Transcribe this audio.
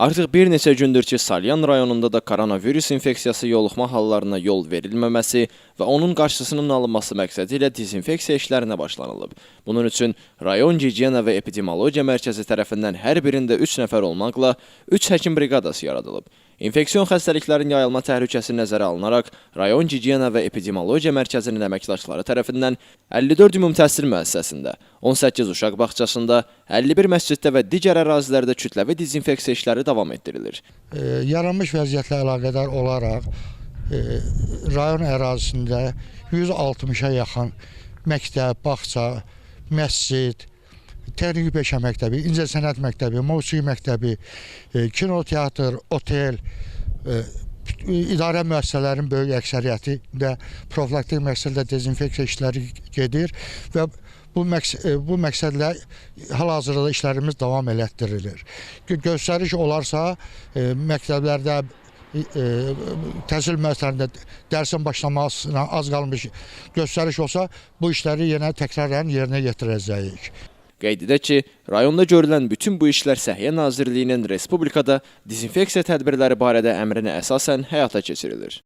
Artıq bir neçə gündür ki, Salyan rayonunda da koronavirus infeksiyası yoluxma hallarına yol verilməməsi və onun qarşısının alınması məqsədi ilə dezinfeksiya işlərinə başlanılıb. Bunun üçün rayon gigiyena və epidemiologiya mərkəzi tərəfindən hər birində 3 nəfər olmaqla 3 həkim briqadası yaradılıb. İnfeksion xəstəliklərin yayılma təhlükəsi nəzərə alınaraq rayon gigiyena və epidemiologiya mərkəzinin əməkdaşları tərəfindən 54 ümumi təhsil müəssisəsində, 18 uşaq bağçasında, 51 məsciddə və digər ərazilərdə kütləvi dezinfeksiya işləri davam etdirilir. e, yaranmış vəziyyətlə əlaqədar olaraq e, rayon ərazisində 160-a yaxın məktəb, bağça, məscid, texniki peşə məktəbi, incəsənət məktəbi, musiqi məktəbi, e, kino teatr, otel, e, idarə müəssisələrin böyük əksəriyyətində profilaktik məqsədlə dezinfeksiya işləri gedir və bu məqs e, bu məqsədlə hal-hazırda işlərimiz davam elətdirilir. Gö- Göstəriş olarsa, məktəblərdə e, təhsil müəssisələrində dərsin başlamasına az qalmış göstəriş olsa, bu işləri yenə təkrarən yerinə yetirəcəyik. Qeyd edək ki, rayonda görülən bütün bu işlər Səhiyyə Nazirliyinin respublikada dezinfeksiya tədbirləri barədə əmrinə əsasən həyata keçirilir.